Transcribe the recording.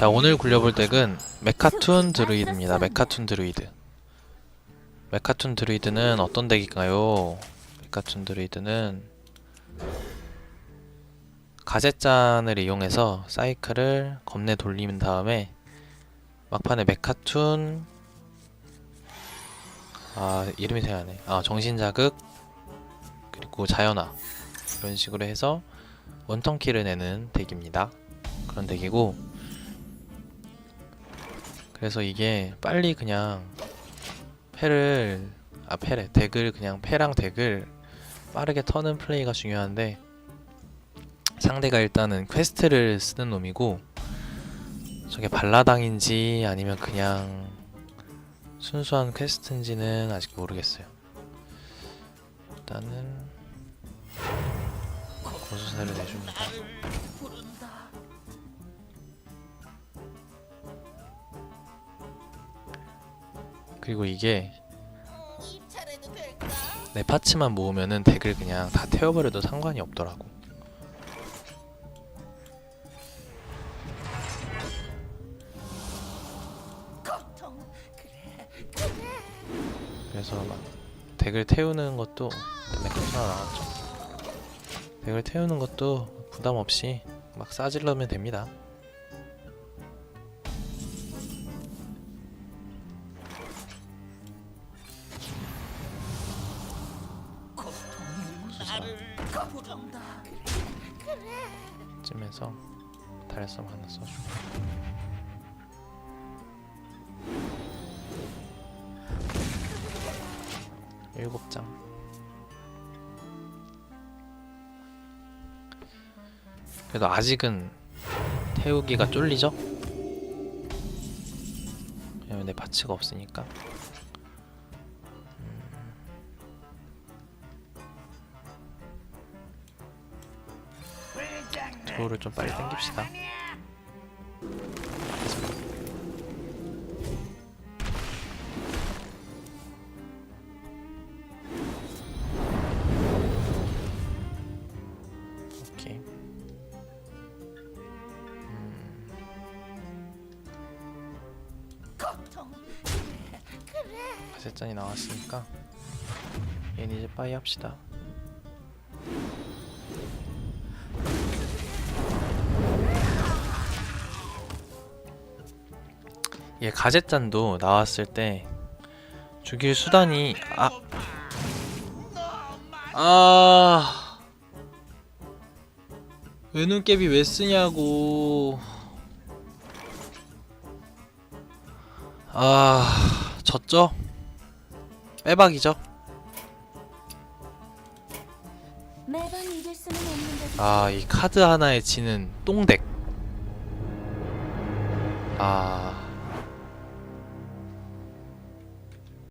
자 오늘 굴려볼 덱은 메카툰 드루이드입니다. 메카툰 드루이드. 메카툰 드루이드는 어떤 덱일까요? 메카툰 드루이드는 가젯잔을 이용해서 사이클을 겁내 돌리는 다음에 막판에 메카툰 아 이름이 생각나네 아 정신자극 그리고 자연화. 이런 식으로 해서 원턴키를 내는 덱입니다. 그런 덱이고 그래서 이게 빨리 그냥 패를 아 패래 덱을 그냥 패랑 덱을 빠르게 터는 플레이가 중요한데 상대가 일단은 퀘스트를 쓰는 놈이고 저게 발라당인지 아니면 그냥 순수한 퀘스트인지는 아직 모르겠어요. 일단은 고수사를 내줍니다. 그리고 이게? 내 파츠만 모으면은 덱을 그냥 다 태워버려도 상관이 없더라고. 그래 그래서 막 덱을 태우는 것도 메카트가 나왔죠. 덱을 태우는 것도 부담 없이 막 싸질러면 됩니다. 쯤에서 달섬 하나 써주고 일곱 장. 그래도 아직은 태우기가 쫄리죠? 왜냐면 내 파츠가 없으니까 도우를 좀 빨리 당깁시다. 오케이. 음, 고통 가세잔이 나왔으니까 얘는 이제 빠이 합시다 얘 가젯잔도 나왔을 때 죽일 수단이 아 아. 외눈깨비 왜 쓰냐고. 아, 졌죠? 빼박이죠? 아, 이 카드 하나에 지는 똥덱. 아.